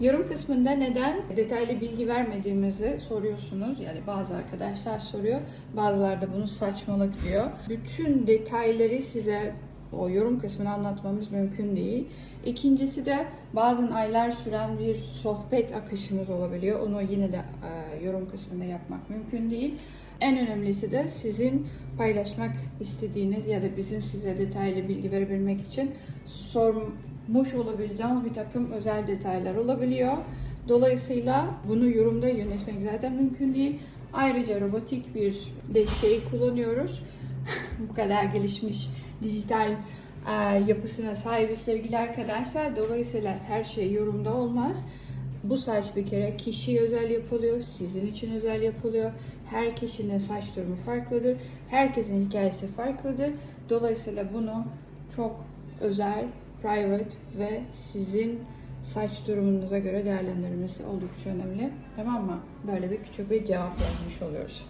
Yorum kısmında neden detaylı bilgi vermediğimizi soruyorsunuz. Yani bazı arkadaşlar soruyor. Bazıları da bunu saçmalık diyor. Bütün detayları size o yorum kısmını anlatmamız mümkün değil. İkincisi de bazen aylar süren bir sohbet akışımız olabiliyor. Onu yine de e, yorum kısmında yapmak mümkün değil. En önemlisi de sizin paylaşmak istediğiniz ya da bizim size detaylı bilgi verebilmek için sormuş olabileceğiniz bir takım özel detaylar olabiliyor. Dolayısıyla bunu yorumda yönetmek zaten mümkün değil. Ayrıca robotik bir desteği kullanıyoruz. Bu kadar gelişmiş dijital e, yapısına sahibiz sevgili arkadaşlar. Dolayısıyla her şey yorumda olmaz. Bu saç bir kere kişiye özel yapılıyor, sizin için özel yapılıyor. Her kişinin saç durumu farklıdır. Herkesin hikayesi farklıdır. Dolayısıyla bunu çok özel, private ve sizin saç durumunuza göre değerlendirilmesi oldukça önemli. Tamam mı? Böyle bir küçük bir cevap yazmış oluyoruz.